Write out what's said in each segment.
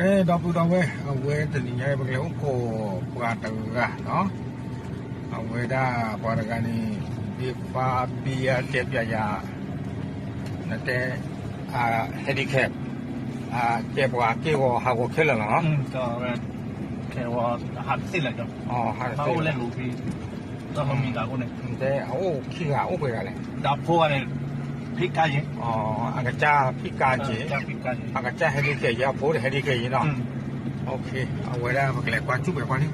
ကဲတော့ပူတော့ဝဲအဝဲတနည်းရဲ့ပကလေကိုပွာတကနော်အဝဲဒါပွာတကနီဒီပါပီယာတက်ပြရာနတဲ့အာဟက်ဒီကက်အာကျေပွာကေဝဟာကိုခဲလာနော်တော်ရယ်ခဲဝဟာစစ်လာတော့အော်ဟာစစ်လာဟုတ်လဲလူပြီးတော့မမီတာကိုနေတဲ့အိုးခိဟာအိုးပဲကလေဒါဖိုးကလည်း ಪಿಕ್ಕಾಜಿ ಆಗ ಚಾ ಪಿಕ್ಕಾಜಿ ಆಗ ಚಾ ಹೆಡಿ ಕೇಜಿ ಆ ಪೋರ್ ಹೆಡಿ ಕೇಜಿ ನಾ ಓಕೆ ಆ ಒಳ್ಳೆ ಮಕ್ಕಳೇ ಕ್ವಾ ಚುಪ್ಪೆ ಪಾಡಿ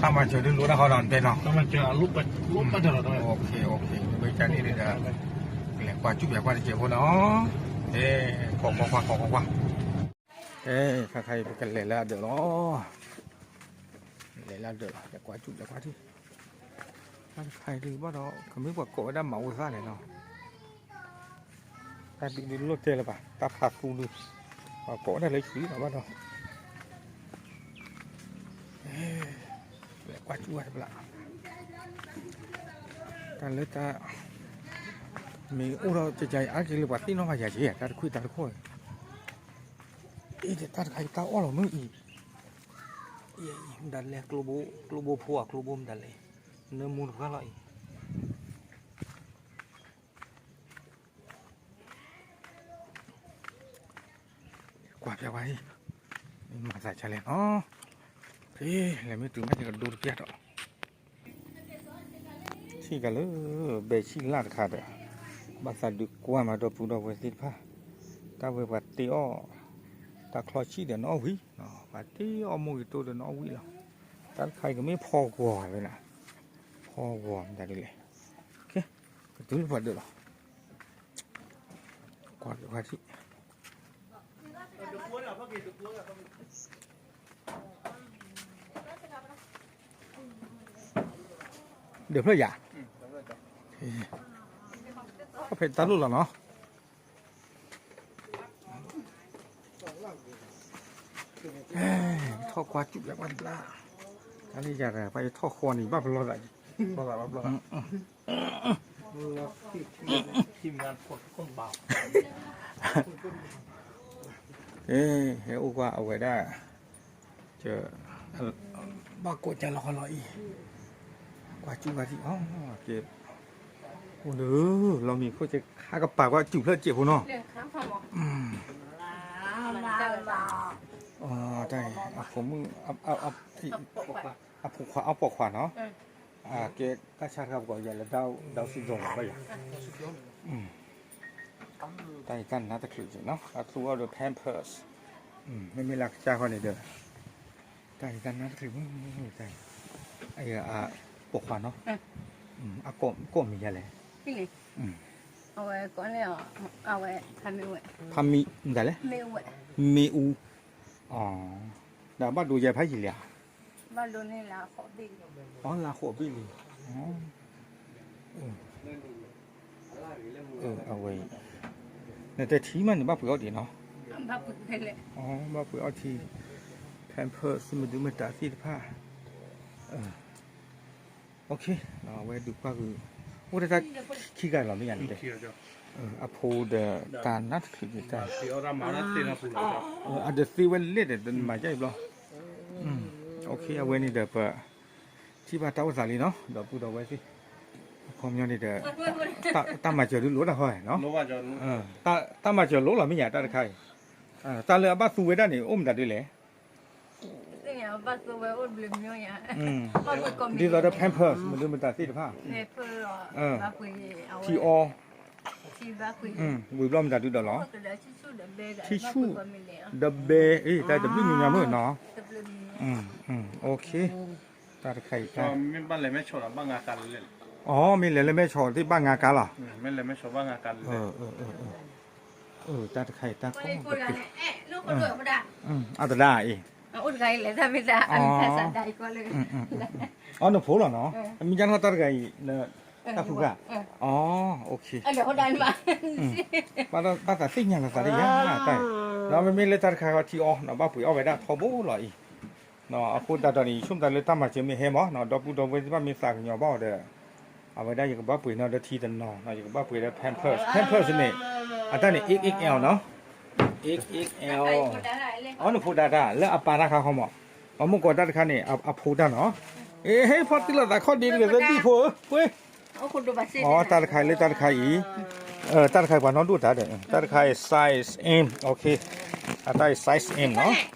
sama jadi lu dah orang tena sama jadi lupa lupa dah orang okey okey baik ni ni dah kena kuat cuba kuat je pun oh eh kok kok kok kok kok eh kakak ibu kan lela dah lo lela dah lah dah kuat cuba kuat tu มันใครดีว่าเราเขาไม่บอกโกได้เหมาซะเลยเนาะ ta bị đến lột tê là bà ta phạt cùng được và cổ này lấy khí vào bắt đầu lại quá chua lại ta lấy ta mình ô đó chạy chạy ăn cái lực bát tí nó phải giải chế ta khui ta khôi ít ta khai ta ô là mới ít ít đặt lẹ globo globo phua globo đặt lẹ nó muốn cái loại กวาจะไว้มาใส่ชาเลนอ๋อพี่แล้วไม่ตื่ไม่จะดูเกียดอะชีกันเลยเบชิลาดขาดอะบาสาดุกกว่ามาดอปูดอเวสิพะตาเวบัตติอ้อตาคลอชีเดี๋ยวนอวิบัติอ้อมุยตัวเดี๋ยวนอวิหรอตาใครก็ไม่พอกว่าเลยนะพอกว่าได้เลยโอเคตื่นพอดีหรอกวาดกวาดที่ จุบอย่างวันละอันนี้อยากไปท่อคอนี่บ้าพลอดอะไรบ้าบ้าบ้าบ้าทีมงานคนคนเบาเอ้ยเฮ้ยอุกว่าเอาไว้ได้เจอบ้ากดจะรอรออีกว่าจุบกว่าที่อ๋อเก็บโอ้เด้อเรามีเขาจะฆ่ากระปากว่าจุบเพื่อเจ็บหัวเนาะเรื่องข้ามพอหมออืมมันเจอมาอ๋อได้อะผมเอาเอาเอาที่ตกไปเอาผูกขวาเอาปอกขวาเนาะอืมอ่าเกตกระชากครับก่อนอย่าแล้วเดาเดาสิลงไปอะอืม ได้กันนะตะคริวเนาะเอาตัวเอา the pampers อืมไม่มีหลักจ้าคนนี้เด้อได้กันนะตะคริวไม่ไม่ไม่ได้ไอ้อ่าปอกขวาเนาะอืมอะก้มก้มมีอะไรพี่นี่อืมเอาไว้ก่อนเลยอะเอาไว้ทำไม่ไหวพามีอะไรเลยไม่ไหวมีอูอ๋อดาบ้าดูยายพายหิเลียบ้านโดนนี่ละขอดีอ๋อลาขวบบิลีอ๋อเออเออเอาไว้ นแต่ทีมันบ้าเผือกดีเนาะบ้าเผือกเลยอ๋อบ้าเผือกทีแพนเพิร์สมาดูมาตาสีผ้าโอเคเราไว้ดูก็คือโอ้แต่ถ้าขี้ไก่นเราไม่ยันเลยอะพูดตานัดคือกี่ตาเอออาจจะซีวันเล็ดเดินมาใจบล็อโอเคเอาไว้นี่เดี๋ยวที่บ้านเต้าสาลีเนาะเดี๋ยวพูดเอาไว้สิ ခေါ်မျောနေတဲ့တတမကျော်လို့တော့ဟောရနော်လောဘကျော်လို့တတမကျော်လို့လာမညာတတခိုင်အဲတလည်းအပသူဝေဒနေအုံးတတ်တယ်လေတင်ရပါဆိုဝေဥဘလမျိုးရအင်းဒီတော့ pampers မလို့မတသိတဖာ pampers တော့ဘာကိုအော် TO ဒီဘာကိုอืมဝေဘလမတတူတော့လား tissue ဒဘဲအေးတိုက်တပြင်းညာမို့နော်อืมอืมโอเคတတခိုင်တာမင်းပါလည်းမချော်တာဘာငါစားလို့လေ อ๋อ มีเหรียญเลยไม่โชดที่บ้านงากาเหรอไม่เลยไม่ชอบ้านงาการเลเอยอเออเออเออเออตาไข่ตาคง Kulit ไป kurang. ปิด Eh, lu kudu udah. อืมเอาแต่ได้อีก Udah kayak lihat tapi dah ada sadai kulit. อืมอืมอืมอืมอ๋อหนูพูดเหรอเนาะมีจันทร์เตาไก่เนอะตาพูกอะอ๋อโอเค Ada udah mah. ป้มาบ้านบ้านตาซิ่งยังตาได้ยังไงแต่เราไม่มีเลยตาข่าวที่อ๋อเนาะบ้าปุ๋ยเอาไว้ได้ทอโบ้หรออีเนาะเอาคุณตาตอนนี้ช่วงตาเลยตั้มมาเชื่อมีเฮมอเนาะดอกบุดอกเว้ทีบ้านมีสากหน่อบ่อเด้อ เอาไว้ได้อยู่กับบ้าปุ๋ยเนาะเดทีตันเนาะเนาะอยู่กับบ้าปุ๋ยได้แพมเพิร์สแพมเพิร์สนี่อันนี้ XXL เนาะ XXL ไอ้คนได้ไรเลยอ๋อหนูพูดได้แล้วอาปาราคาเขาหมออ๋อมุกกอดได้คันนี่เอาเอาพูดได้เนาะเอ้เฮ้ยพอติละแต่ข้อดีเลยจะดีพูเว้ยเอาคุณดูบัตรสิอ๋อตาไข่เลยตาไข่อีเออตาไข่กว่าน้องดูตาเด้อตาไข่ size M โอเคอะได้ size M เนาะบาสูเว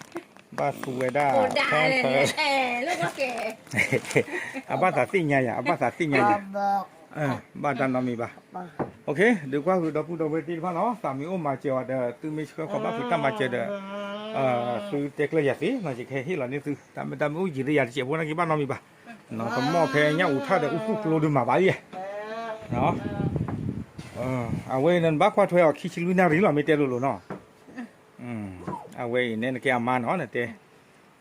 ด้าโอ้ได้แพนเลยเพิร์สแอบลูกก็แก่อาบ้าสาติญญาอย่าอาบ้าสาติญญาอย่าบอกเออบ้านดันนอมีบ้าบอกโอเคเดี๋ยวก็คือดอกพูดอกเวทีพ่อเนาะ สามีอุ้มมาเจอเด้อตื้อไม่เชื่อเขาบ้าพูดตามมาเจอเด้อเอ่อซื้อเต็กเลยอย่าสิมาจิแค่ที่เรานี่ซื้อตามตามอุ้ยจีเรียเจ็บพวกนั้นกี่บ้านนอมีบ้าเนาะก็หม้อแพงเนี่ยอุท่าเด้ออุ้กโลดูมาบ้ายี่เนาะเออเอาไว้นั่นบ้าควาถอยออกขี้ชิลุ อาไว้เนี่ยแกอามาเนาะเนี่ยเตะ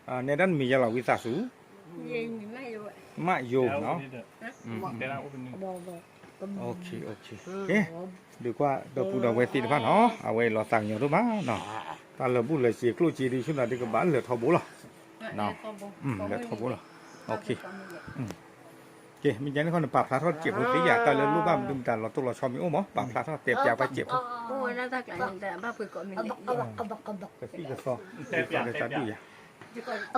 อ่าเนี่ยด้านมีอะไรวิสาสูยิงไม่รู้มาโยเนาะอืมเดี๋ยวเราอุปนิบอกบอกโอเคโอเคโอเคดีกว่าดอกปูดอกเวทีนะพ่อเนาะเอาไว้รอสั่งอย่างรู้มั้เนาะตาเลบุเลยสิกลูจีดีชุดนั้นดีก็บ้านเหลือทอบุละอืมเหลือทอบุละโอเคโอเคมีอย่างนี้คนปรับพลาทอดเจ็บหัวตีอยากตาเลยรู้บ้างดึงตาเราตัวเราชอบมีโอ้หมอปรับพลาทอดเจ็บอยากไปเจ็บ Ôi, nó thật là nhìn ta ba bụi cỏ mình đi. Cái gì sao? Cái gì sao? Cái gì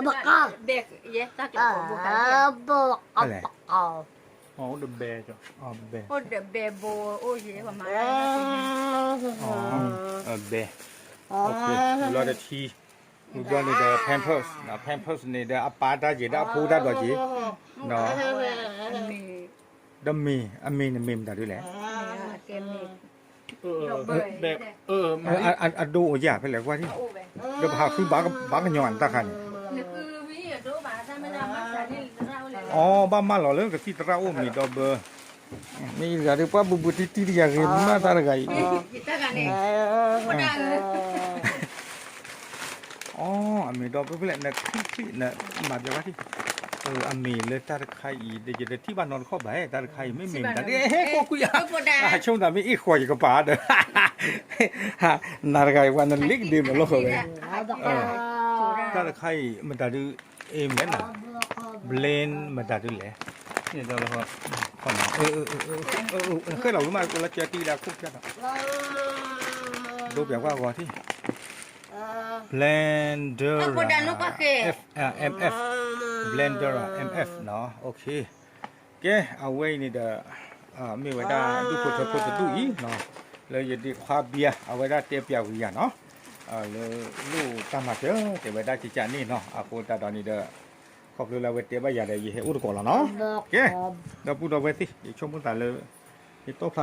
Bakal. Bek, ya, tak lah. Bakal. Bakal. Oh, the bear cho. Oh, bear. Oh, the bear bo. Oh, ye, mama. Oh, a bear. Okay, lot of tea. Chúng là Pampers, Pampers này là apa ta gì đó, phu ta đó gì, nó đâm mì, ăn mì là mềm ta đi lẽ. เออแบบเออ เอออันอันดูอย่าไปเลยว่าที่ โอ้เบ เดี๋ยวพาคือบากบากย้อนตาคัน นี่คือวิดูบ้าถ้าไม่ได้มาใส่นี่เราเลย อ๋อบ้ามาหล่อเรื่องกับที่ตราโอมีดอกเบอร์นี่อย่าเรียกว่าบุบุติติอย่าเรียนมาตาไง กิตากันนี่ก็ได้เลย อ๋ออมีดอกเบอร์เปล่านะคือคือนะมาจากว่าที่ เอออมีเลยตาไข่เดี๋ยวที่บ้านนอนเข้าไปตาไข่ไม่มีแต่เฮ้ยกูอยากก็ได้อ่าช่วงนั้นไม่อีกขวดกับป๋าเด้อฮะนาฬิกาวันนั้นลิกดีมันโลกเลยเอาบอกตาไข่มันตาดูเอ็มเนี่ยนะเบลนมันตาดูแหละเนี่ยจะเราครับก่อนเออเออเออเออเออเออเคยเรารู้มาเราเจอตีแล้วคุกจังดูแบบว่าว่าที่ blender ก็ได้ลูกก็เค F อ่า MF blender อ่ะ MF เนาะโอเคแกเอาไว้นี่เด้ออ่ามีไว้ได้ดูคนจะคนจะดูอีเนาะเลยอย่าดีควาเบียเอาไว้ได้เตียเปียวิยาเนาะอ่าเลยลูกตามมาเจอเตียไว้ได้จิจานี่เนาะอาโคตาตอนนี้เด้อขอบคุณเราไว้เตียบายาได้ยี่เฮอุดก่อนแล้วเนาะ บอก โอเคเดี๋ยวพูดเอาไว้สิอีกช่วงพุ่นตาเลยอีโต๊ะพลา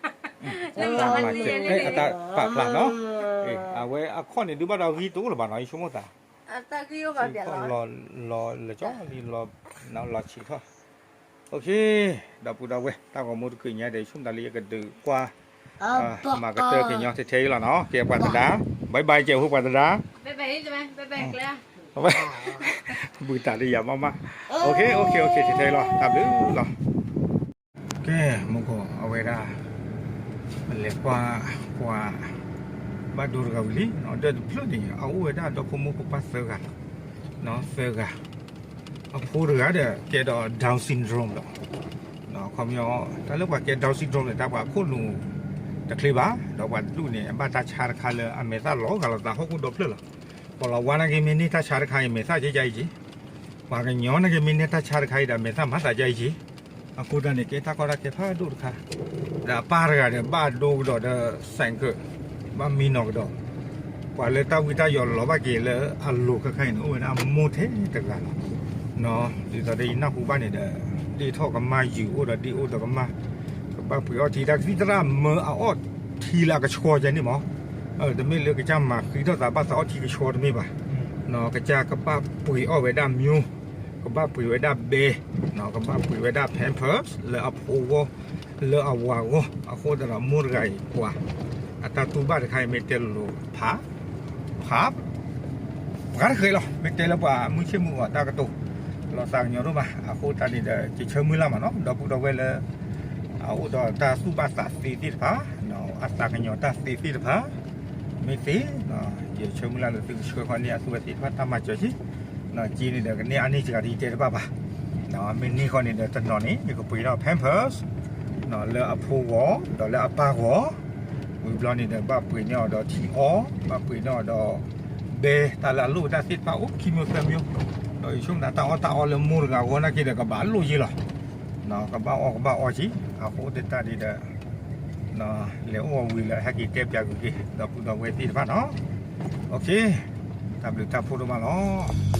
มียาอาเบีย เดอะบ้านเลปูเวโพลที่เราได้จอมอเนาะเดอะป้ามาเจอจอร์กาเดนอร์กาดาโพเดต้ามูเดเอ่อหนาด้วยว่าเนาะ แม่ เดี๋ยวแยกเขาดูที่ดูเดี๋ยวตัดชมมุทอตัดชมมุชมมาทอบอกนะเกบ้านขาเลยยี่บาเลยโอ้วายบ้านขาเลยปูเวโพลที่เราตักลือทัดอะบ้านขาเลยเชื่อได้มาเจอเลยจอเดนเนียนโอ้หมอเนาะ แม่แม่โอเคเนาะเอาไว้นี่ไม่ได้ดีความเบีย แล้ว ตาม มัน มา เรี เจ ย อน เอ้ยอัตราปากพลาเนาะเอ้ยเอาไว้อะข้อนี่ดูบ่า လေကွာကွာဘတ်ဒူရကဝလီနော်တက်ဖလို့တင်အဝဲတာတော့ဖမှုပပတ်ဆာကနော်ဆာကအဖိုးရတဲ့ကဲတော့ဒေါင်းဆင်ဒရုန်းတော့နော်ခေါမျောဒါလည်းကကဲဒေါင်းဆင်ဒရုန်းနဲ့တပ်ကခုလုံတကလေးပါတော့ကသူ့နေအပတာချာခါလေအမေသာလောကလာတာဟုတ်ကိုတော့ဖလို့လားပေါ်လာဝနာကေမင်းနေတာချာခိုင်မေသာကြိုက်ကြိုက်ကြီးဘာကညောနကေမင်းနေတာချာခိုင်တာမေသာမသာကြိုက်ကြီးအခုတည်းကေတာကောရကေဖာဒူရခါ จ้าฮู้ปัตตาดา ไปไปใช่ไหมไปไปแล้ว เอาไว้บุยตาดีอย่ามามาโอเคโอเคโอเคเท่ๆแล้วตามดื้อแล้วโอเคมึงก็เอาไว้ได้มันเล็กกว่ากว่าบาดูร์กาวิลีเนาะเดี๋ยวพลุนี่เอาไว้ได้ดอกมุกปัสเซอร์กันเนาะเซอร์กันเอาพูดกันเดี๋ยวเกี่ยวกับดาวน์ซินโดรมเนาะเนาะความยอแต่เรื่องว่าเกี่ยวกับดาวน์ซินโดรม เนี่ยแต่ว่าคนรู้ ตะคลีบ้าดอกว่าดูเนี่ยบ้าตาชาร์คาเลอเมซ่าล้อกันแล้วตาฮกุดบเลยล่ะพอเราวานาเกมินี่ตาชาร์คายเมซ่าใจใจจีว่ากันย้อนนะเกมินี่ตาชาร์คายดาเมซ่ามาตาใจจีอะกูดานี่เกตาก็รักเกพาดูดค่ะดาปาร์กาเดบ้าดูดอดแสงเกบ้ามีนอกดอกว่าเลยตาวิตายอลบ้าเกเลอัลลูกใครโอ้ยนะโมเทตะกันเนาะดีตาดีนักกูบ้านเนี่ยดีทอกันมาอยู่โอ้ดาดีโอ้ดกันมา ba pu yo ti da ki tra mo a o ti la ka chho ja ni mo ờ de me le ka cha ma khi do ta ba sa o ti ka chho de me ba no ka cha ka ba pu o we da myu ka ba pu we da be no ka ba pu we da pampers le a pu wo le awa go a ko da murgai kwa ata tu ba khai metel lo pha pha gar khơi lo metel lo ba mu che mu ta ka to lo sang nyo ro ba a ko ta နော်လဲအဖိုးကောတော့လဲအပါကောဝီဘလနီတဲ့ဘာပွေညောတော့တီအောဘာပွေညောတော့ဘေတာလာလူတာစစ်ပါအိုကီမျိုးဖမျိုးတော့ရှုံးတာတောင်းတာအော်လမူရကကောနာကိတဲ့ကဘာလူကြီးလားနော်ကဘာအော်ကဘာအော်ကြီးအဖိုးတဲ့တာဒီတဲ့နော်လေအော်ဝီလာဟက်ကီကက်ပြကူကြီးတော့ပူတော့ဝဲတီတပါနော်โอเคတပ်လူတပ်ဖို့တော့မလား